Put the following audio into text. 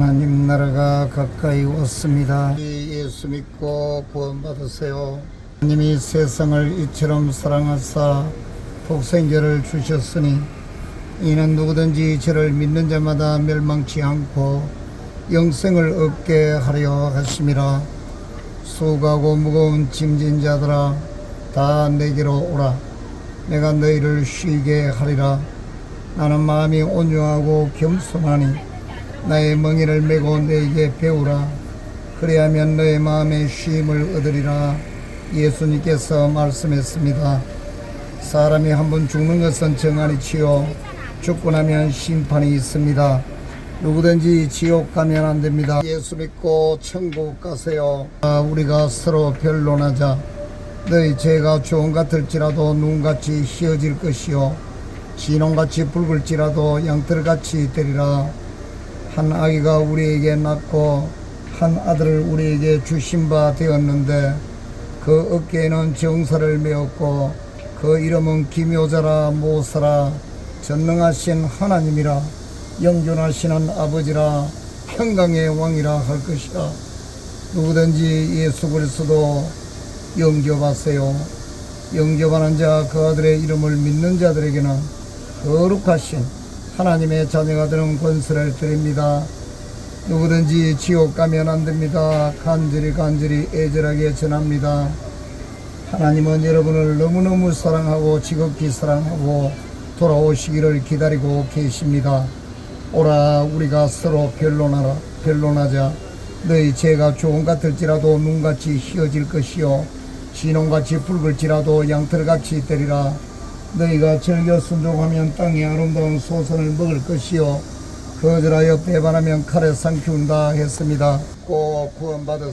하나님 나라가 가까이 왔습니다. 예수 믿고 구원받으세요. 하나님이 세상을 이처럼 사랑하사 독생자를 주셨으니 이는 누구든지 저를 믿는 자마다 멸망치 않고 영생을 얻게 하려 하심이라 수고하고 무거운 짐진 자들아 다 내게로 오라 내가 너희를 쉬게 하리라 나는 마음이 온유하고 겸손하니 나의 멍에를 메고 너에게 배우라. 그리하면 너의 마음에 쉼을 얻으리라. 예수님께서 말씀했습니다. 사람이 한 번 죽는 것은 정한이치요. 죽고 나면 심판이 있습니다. 누구든지 지옥 가면 안 됩니다. 예수 믿고 천국 가세요. 아, 우리가 서로 변론하자. 너희 죄가 좋은 같을지라도 눈같이 휘어질 것이요. 진홍같이 붉을지라도 양털같이 되리라 한 아기가 우리에게 낳고 한 아들을 우리에게 주신 바 되었는데 그 어깨에는 정사를 메었고 그 이름은 기묘자라 모사라 전능하신 하나님이라 영존하시는 아버지라 평강의 왕이라 할 것이라. 누구든지 예수 그리스도 영접하세요. 영접하는 자 그 아들의 이름을 믿는 자들에게는 거룩하신 하나님의 자녀가 되는 권세를 드립니다. 누구든지 지옥 가면 안 됩니다. 간절히 간절히 애절하게 전합니다. 하나님은 여러분을 너무너무 사랑하고 지극히 사랑하고 돌아오시기를 기다리고 계십니다. 오라 우리가 서로 변론하라 변론하자. 너희 죄가 좋은 같을지라도 눈같이 휘어질 것이요. 진홍같이 붉을지라도 양털같이 되리라 너희가 즐겨 순종하면 땅의 아름다운 소선을 먹을 것이요. 거절하여 배반하면 칼에 삼키운다 했습니다. 꼭 구원받으